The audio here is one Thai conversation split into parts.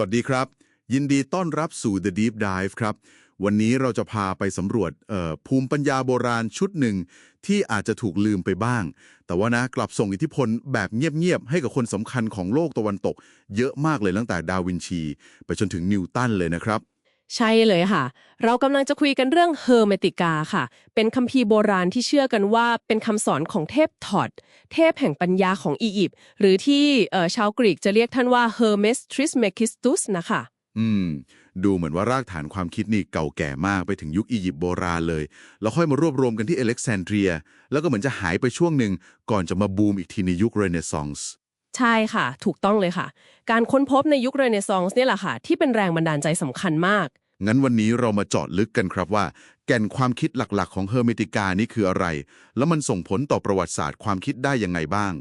วัสดีครับ ยินดีต้อนรับสู่ The Deep Dive ครับ วันนี้เราจะพาไปสำรวจเอ่อภูมิปัญญาโบราณชุดหนึ่ง ที่อาจจะถูกลืมไปบ้าง แต่ว่านะกลับส่งอิทธิพลแบบเงียบ ๆ ให้กับคนสำคัญของโลกตะวันตก เยอะมากเลยตั้งแต่ดาวินชี ไปจนถึงนิวตันเลยนะครับ ใช่เลยค่ะ เรากำลังจะคุยกันเรื่องเฮอร์เมติกาค่ะ เป็นคัมภีร์โบราณที่เชื่อกันว่าเป็นคำสอนของเทพทอด เทพแห่งปัญญาของอียิปต์หรือที่ชาวกรีกจะเรียกท่านว่า Hermes Trismegistus นะคะ อืม ดูเหมือนว่ารากฐานความคิดนี่เก่าแก่มากไปถึงยุคอียิปต์โบราณเลย แล้วค่อยมารวบรวมกันที่เอเล็กซานเดรีย แล้วก็เหมือนจะหายไปช่วงหนึ่งก่อนจะมาบูมอีกทีในยุคเรเนซองส์ ใช่ค่ะ ถูกต้องเลยค่ะ การค้นพบในยุคเรเนซองส์เนี่ยแหละค่ะ ที่เป็นแรงบันดาลใจสำคัญมาก งั้นวันนี้เรามาเจาะลึกกันครับว่า แก่นความคิดหลักๆ ของเฮอร์เมติกานี่คืออะไร แล้วมันส่งผลต่อประวัติศาสตร์ความคิดได้ยังไงบ้าง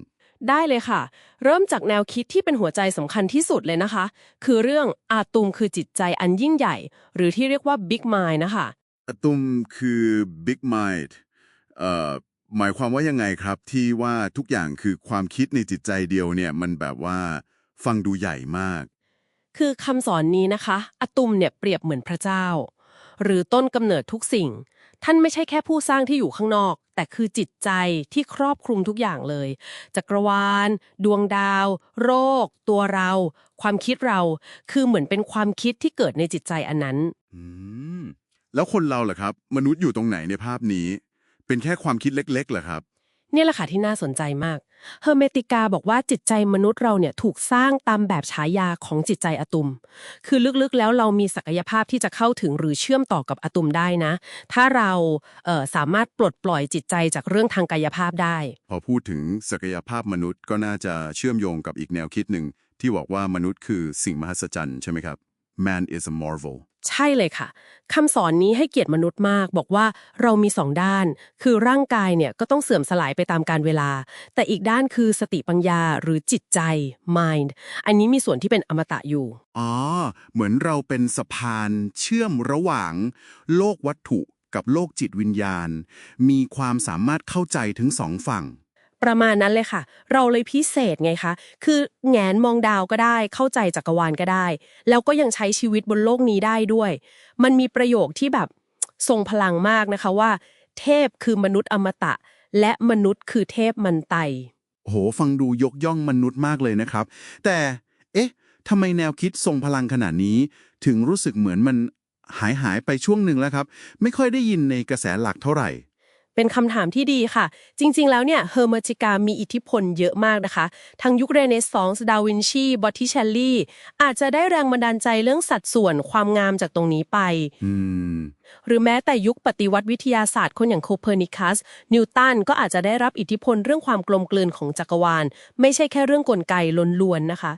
ได้เลยค่ะ เริ่มจากแนวคิดที่เป็นหัวใจสำคัญที่สุดเลยนะคะ คือเรื่องอาตุมคือจิตใจอันยิ่งใหญ่ หรือที่เรียกว่า Big Mind นะคะอะตุมคือ Big Mind เอ่อ หมายความว่ายังไงครับที่ว่าทุกอย่างคือความคิดในจิตใจเดียวเนี่ยมันแบบว่าฟังดูใหญ่มาก คือคำสอนนี้นะคะอะตุมเนี่ยเปรียบเหมือนพระเจ้า หรือต้นกำเนิดทุกสิ่ง ท่านไม่ใช่แค่ผู้สร้างที่อยู่ข้างนอก แต่คือจิตใจที่ครอบคลุมทุกอย่างเลย จักรวาล ดวงดาว โรค ตัวเรา ความคิดเราคือเหมือนเป็นความคิดที่เกิดในจิตใจอันนั้น อืม แล้วคนเราล่ะครับ มนุษย์อยู่ตรงไหนในภาพนี้ เป็นแค่ความคิดเล็กๆเหรอครับ เนี่ยแหละค่ะที่น่าสนใจมาก เฮอร์เมติกาบอกว่าจิตใจมนุษย์เราเนี่ยถูกสร้างตามแบบฉายาของจิตใจอะตุม คือลึกๆแล้วเรามีศักยภาพที่จะเข้าถึงหรือเชื่อมต่อกับอะตุมได้นะ ถ้าเราเอ่อสามารถปลดปล่อยจิตใจจากเรื่องทางกายภาพได้ พอพูดถึงศักยภาพมนุษย์ก็น่าจะเชื่อมโยงกับอีกแนวคิดหนึ่งที่บอกว่ามนุษย์คือสิ่งมหัศจรรย์ใช่ไหมครับ Man is a marvel ใช่เลยค่ะคำสอนนี้ให้เกียรติมนุษย์มาก บอกว่าเรามีสองด้าน คือร่างกายเนี่ยก็ต้องเสื่อมสลายไปตามการเวลา แต่อีกด้านคือสติปัญญาหรือจิตใจ mind อันนี้มีส่วนที่เป็นอมตะอยู่ อ๋อ เหมือนเราเป็นสะพานเชื่อมระหว่าง โลกวัตถุกับโลกจิตวิญญาณ มีความสามารถเข้าใจถึงสองฝั่ง ประมาณนั้นเลยค่ะ เราเลยพิเศษไงคะ คือแงนมองดาวก็ได้ เข้าใจจักรวาลก็ได้ แล้วก็ยังใช้ชีวิตบนโลกนี้ได้ด้วย มันมีประโยคที่แบบทรงพลังมากนะคะว่า เทพคือมนุษย์อมตะ และมนุษย์คือเทพมันไตโหฟังดูยกย่องมนุษย์มากเลยนะครับ แต่เอ๊ะทำไมแนวคิดทรงพลังขนาดนี้ ถึงรู้สึกเหมือนมันหายหายไปช่วงหนึ่งแล้วครับ ไม่ค่อยได้ยินในกระแสหลักเท่าไหร่ เป็นคำถามที่ดีค่ะ จริง ๆ แล้วเนี่ยเฮอร์เมติกามีอิทธิพลเยอะมากนะคะ ทั้งยุคเรเนซองส์ดาวินชีบอตติเชลลี่อาจจะได้แรงบันดาลใจเรื่องสัดส่วนความงามจากตรงนี้ไป อืม หรือแม้แต่ยุคปฏิวัติวิทยาศาสตร์คนอย่างโคเปอร์นิคัส นิวตันก็อาจจะได้รับอิทธิพลเรื่องความกลมกลืนของจักรวาล ไม่ใช่แค่เรื่องกลไกล้วนๆนะคะ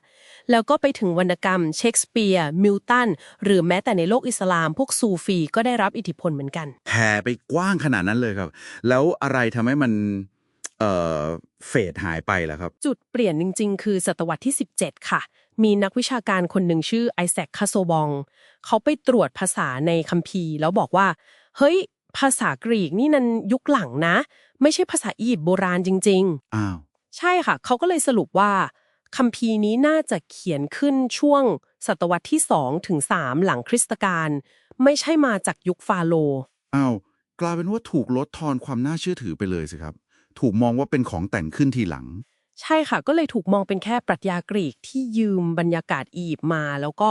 แล้วก็ไปถึงวรรณกรรมเชคสเปียร์ มิลตัน หรือแม้แต่ในโลกอิสลาม พวกซูฟีก็ได้รับอิทธิพลเหมือนกัน แห่ไปกว้างขนาดนั้นเลยครับ แล้วอะไรทำให้มัน เอ่อเฟดหายไปล่ะครับ จุดเปลี่ยนจริง ๆ คือศตวรรษที่ 17 ค่ะ มีนักวิชาการคนหนึ่งชื่อไอแซคคาโซบอง เขาไปตรวจภาษาในคัมภีร์ แล้วบอกว่า เฮ้ย ภาษากรีกนี่นันยุคหลังนะ ไม่ใช่ภาษาอียิปต์โบราณจริงๆอ้าวใช่ค่ะ เขาก็เลยสรุปว่าคัมภีร์นี้น่าจะเขียนขึ้นช่วงศตวรรษที่2ถึง3หลังคริสตกาลไม่ใช่มาจากยุคฟาโรห์ อ้าว กลายเป็นว่าถูกลดทอนความน่าเชื่อถือไปเลยสิครับ ถูกมองว่าเป็นของแต่งขึ้นทีหลัง ใช่ค่ะ ก็เลยถูกมองเป็นแค่ปรัชญากรีกที่ยืมบรรยากาศอียิปต์มา แล้วก็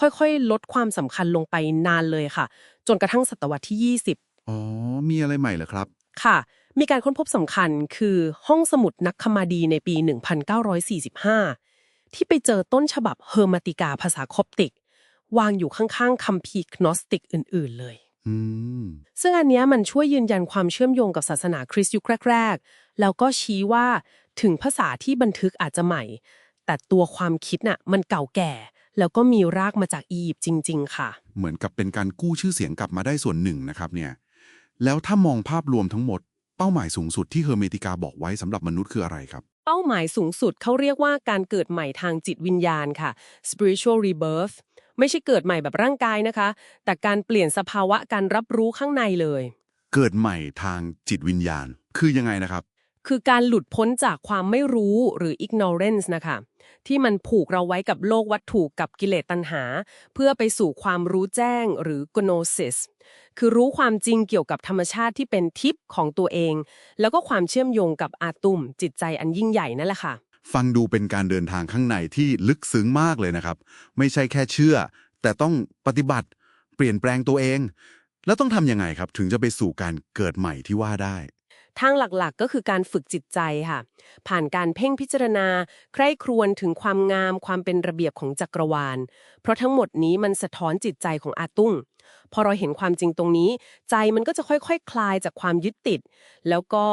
ค่อยๆ ลดความสำคัญลงไปนานเลยค่ะ จนกระทั่งศตวรรษที่ 20 อ๋อ มีอะไรใหม่เหรอครับ ค่ะ มีการค้นพบสำคัญคือห้องสมุดนักคมาดีในปี 1945 ที่ไปเจอต้นฉบับเฮอร์มาติกาภาษาคอปติก วางอยู่ข้างๆคัมภีร์กนอสติกอื่น ๆ เลยอืม ซึ่งอันเนี้ยมันช่วยยืนยันความเชื่อมโยงกับศาสนาคริสต์ยุคแรก ๆ แล้วก็ชี้ว่าถึงภาษาที่บันทึกอาจจะใหม่ แต่ตัวความคิดน่ะมันเก่าแก่ แล้วก็มีรากมาจากอียิปต์จริง ๆ ค่ะ เหมือนกับเป็นการกู้ชื่อเสียงกลับมาได้ส่วนหนึ่งนะครับเนี่ย แล้วถ้ามองภาพรวมทั้งหมด เป้าหมายสูงสุดที่เฮอร์เมติกาบอกไว้สำหรับมนุษย์คืออะไรครับ เป้าหมายสูงสุดเขาเรียกว่าการเกิดใหม่ทางจิตวิญญาณค่ะ spiritual rebirth ไม่ใช่เกิดใหม่แบบร่างกายนะคะ แต่การเปลี่ยนสภาวะการรับรู้ข้างในเลย เกิดใหม่ทางจิตวิญญาณ คือยังไงนะครับ คือการหลุดพ้นจากความไม่รู้หรือ ignorance นะคะ ที่มันผูกเราไว้กับโลกวัตถุกับกิเลสตัณหา เพื่อไปสู่ความรู้แจ้งหรือ gnosis คือรู้ความจริงเกี่ยวกับธรรมชาติที่เป็นทิพย์ของตัวเอง แล้วก็ความเชื่อมโยงกับอาตุมจิตใจอันยิ่งใหญ่นั่นแหละค่ะ ฟังดูเป็นการเดินทางข้างในที่ลึกซึ้งมากเลยนะครับ ไม่ใช่แค่เชื่อ แต่ต้องปฏิบัติ เปลี่ยนแปลงตัวเอง แล้วต้องทำยังไงครับ ถึงจะไปสู่การเกิดใหม่ที่ว่าได้ ทางหลักๆก็คือการฝึกจิตใจค่ะ ผ่านการเพ่งพิจารณา ใคร่ครวญถึงความงาม ความเป็นระเบียบของจักรวาล เพราะทั้งหมดนี้มันสะท้อนจิตใจของอาตุ้ง พอเราเห็นความจริงตรงนี้ ใจมันก็จะค่อยๆคคลายจากความยึดติด แล้วก็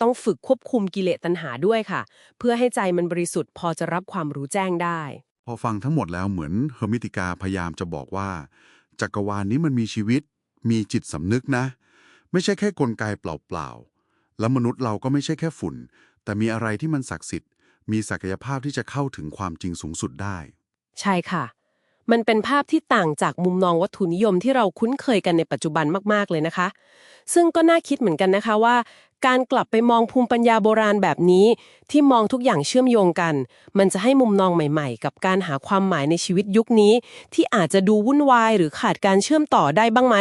ต้องฝึกควบคุมกิเลสตัณหาด้วยค่ะ เพื่อให้ใจมันบริสุทธิ์พอจะรับความรู้แจ้งได้ พอฟังทั้งหมดแล้วเหมือนเฮอร์มิติกาพยายามจะบอกว่า จักรวาลนี้มันมีชีวิต มีจิตสำนึกนะ ไม่ใช่แค่กลไกเปล่าๆ แล้วมนุษย์เราก็ไม่ใช่แค่ฝุ่น แต่มีอะไรที่มันศักดิ์สิทธิ์ มีศักยภาพที่จะเข้าถึงความจริงสูงสุดได้ ใช่ค่ะ มันเป็นภาพที่ต่างจากมุมมองวัตถุนิยมที่เราคุ้นเคยกันในปัจจุบันมากๆเลยนะคะ ซึ่งก็น่าคิดเหมือนกันนะคะว่า การกลับไปมองภูมิปัญญาโบราณแบบนี้ ที่มองทุกอย่างเชื่อมโยงกัน มันจะให้มุมมองใหม่ ๆ กับการหาความหมายในชีวิตยุคนี้ ที่อาจจะดูวุ่นวายหรือขาดการเชื่อมต่อได้บ้างไหม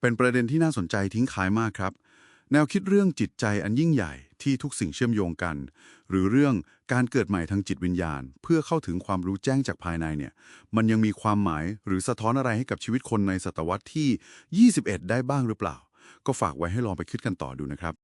เป็นประเด็นที่น่าสนใจทิ้งขายมากครับ แนวคิดเรื่องจิตใจอันยิ่งใหญ่ที่ทุกสิ่งเชื่อมโยงกัน หรือเรื่องการเกิดใหม่ทางจิตวิญญาณ เพื่อเข้าถึงความรู้แจ้งจากภายในเนี่ย มันยังมีความหมายหรือสะท้อนอะไรให้กับชีวิตคนในศตวรรษที่ 21 ได้บ้างหรือเปล่า ก็ฝากไว้ให้ลองไปคิดกันต่อดูนะครับ